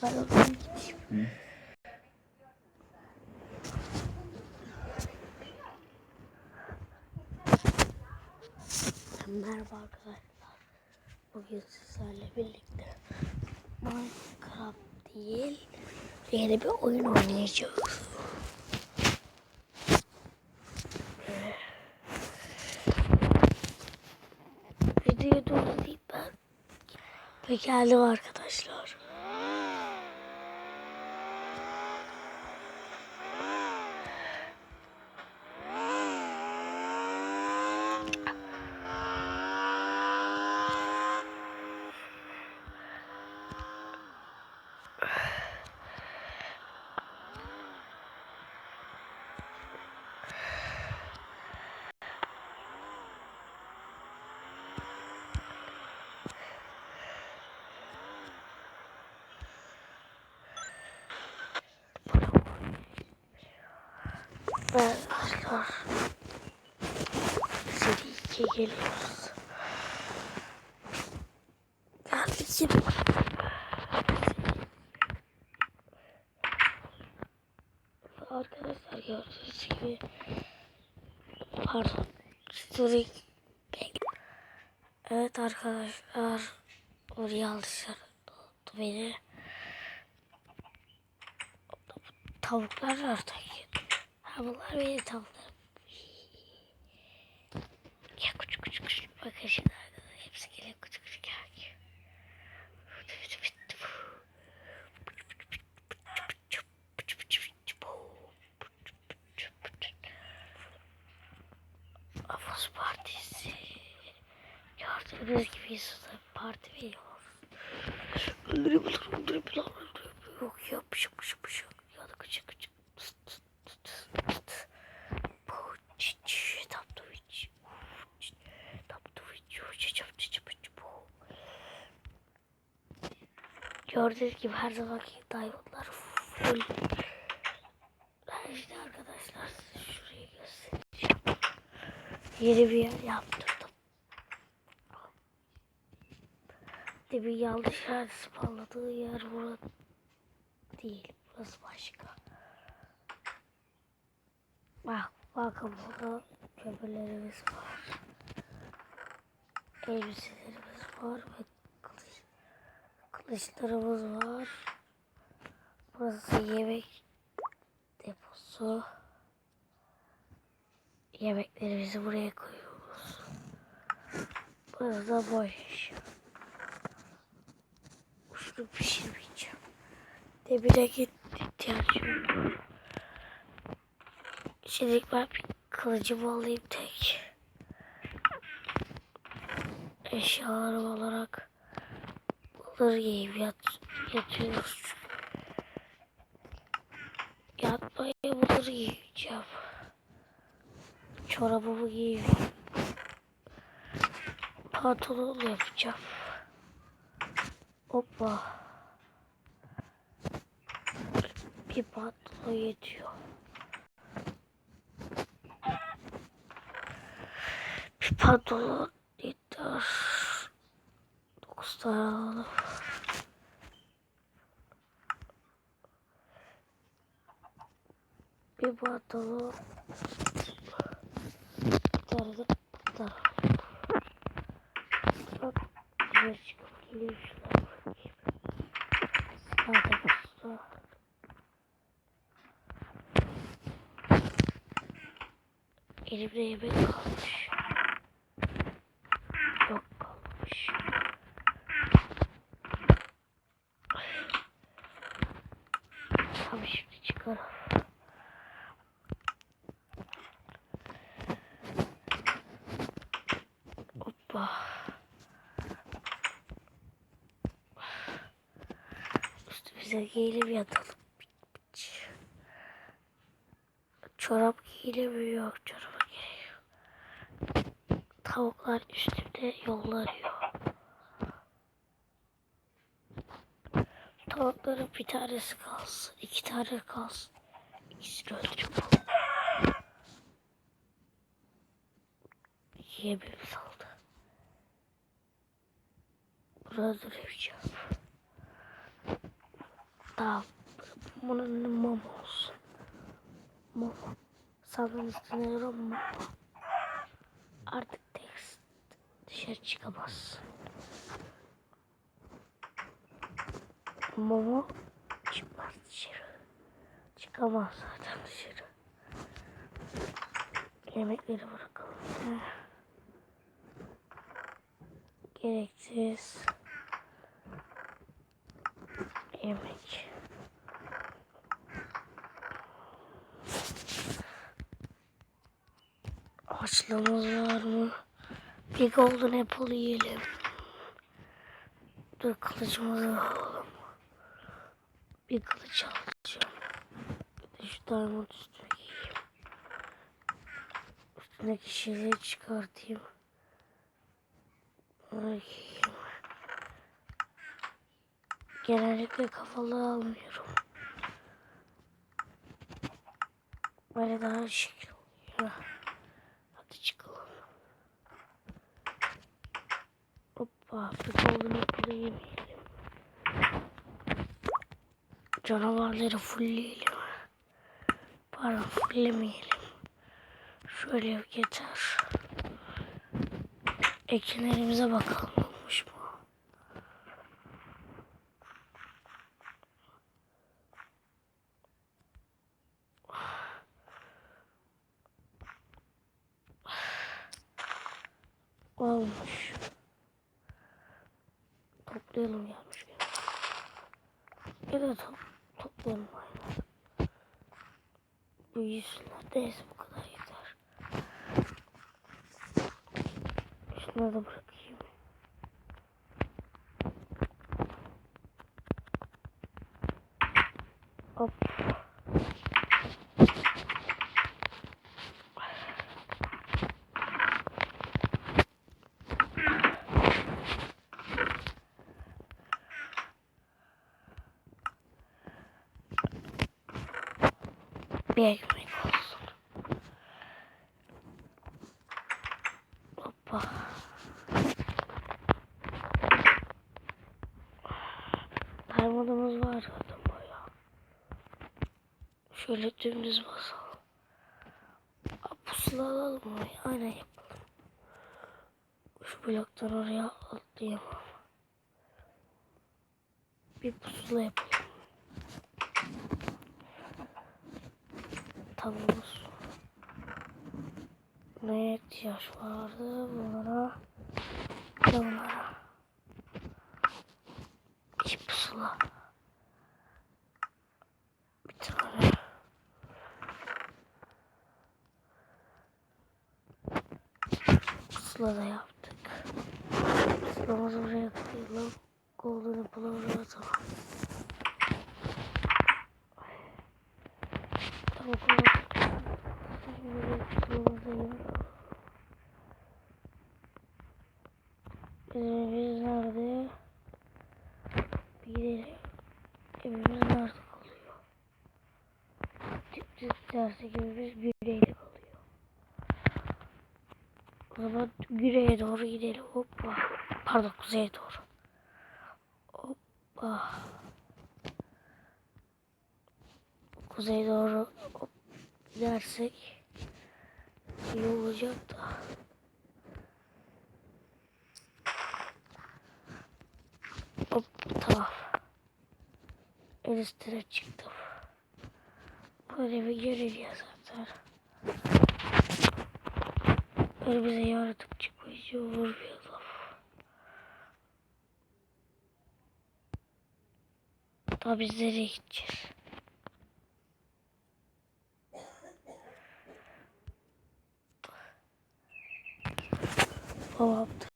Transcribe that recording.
Gideyim. Merhaba arkadaşlar. Bugün sizlerle birlikte Minecraft değil yeni bir oyun oynayacağız. Videoyu durdurayım ben. Ve geldim arkadaşlar. Ve arkadaşlar 2 geliyoruz. Geldik. Arkadaşlar gördüğünüz gibi pardon story Evet arkadaşlar oraya alışlar oldu beni. Tavuklar oradaki. Ha bunlar benim tavuklarım. Ya küçük küçük küçük bakın şimdi arkadaşlar hepsi geliyor küçük küçük ya. Avuz partisi. Gördüğünüz gibi Yusuf'ta parti veriyor. Öldürebilir, öldürebilir, öldürebilir. Yok ya, Gördüğünüz gibi her zamanki diamondlar full. Ben işte arkadaşlar size şurayı göstereceğim. Yeni bir yer yaptırdım. De bir yanlış yer spalladığı yer burası değil. Burası başka. Bak, bakın burada kömürlerimiz var. Elbiselerimiz var ve kılıçlarımız var. Burası yemek deposu. Yemeklerimizi buraya koyuyoruz. Burası da boş. Şunu pişirmeyeceğim. Demire git ihtiyacım. Şimdi ben bir kılıcımı alayım tek. Eşyalarım olarak bunları giyeyim yat, yatıyoruz. Yatmaya bunları giyeceğim. Çorabımı giyeyim. Pantolon yapacağım. Hoppa. Bir pantolon yetiyor. Bir pantolon yeter. Dokuz tane alalım. Bir. Bir tane de pantolon. Bak. Güzel çıkıp geliyor şuna bakayım. Usta. Elimde yemek kalmış. Yok kalmamış. Tamam şimdi çıkarım. Hoppa. Üstümüze giyelim yatalım. Çorap giyilemiyor. Çoraba gerek yok. Tavuklar üstümde yollanıyor. Tavukların bir tanesi kalsın. iki tane kalsın. İkisini öldürüp Yemim saldı. Bunu öldüremeyeceğim. Tamam. Bunun mum olsun. Mum. Sandığın üstüne mum. Artık tekst dışarı çıkamaz. Momo çıkmaz dışarı. Çıkamaz zaten dışarı. Yemekleri bırakalım. Gereksiz. Yemek. Açlığımız var mı? Bir golden apple yiyelim. Dur kılıcımızı alalım. Bir kılıç alacağım. Bir de şu diamond üstüne giyeyim. Üstündeki şeyleri çıkartayım. Bunu giyeyim. Genellikle kafalı almıyorum. Böyle daha şekil oluyor. Golden apple yemeyelim. Canavarları fullleyelim. Pardon fulllemeyelim. Şöyle yeter. Ekinlerimize bakalım olmuş mu? Olmuş. Toplayalım gelmişken. Ya da top, toplayalım aynen. Bu yüzler neyse bu kadar yeter. Şunları da bırakayım. Hop. Bir ekmek olsun. Hoppa. Diamond'ımız var zaten bayağı. Şöyle dümdüz basalım. Pusula alalım mı? Aynen yapalım. Şu bloktan oraya atlayamam. Bir pusula yapalım. Tavuğumuz. Neye ihtiyaç vardı? Bunlara. Bunlara. İki pusula. Bir tane. Pusula da yaptık. Pusulamızı buraya koyalım. Golden Apple'ı buraya atalım. Tavuk 800 güneyde kalıyor. O zaman güneye doğru gidelim. Hoppa. Pardon kuzeye doğru. Hoppa. Kuzeye doğru hop, gidersek iyi olacak da. Hop tamam. En çıktım. Böyle bir görünüyor zaten. Böyle bize yaratık çıkmış. Vurmayalım. Daha biz nereye gideceğiz? Tamamdır.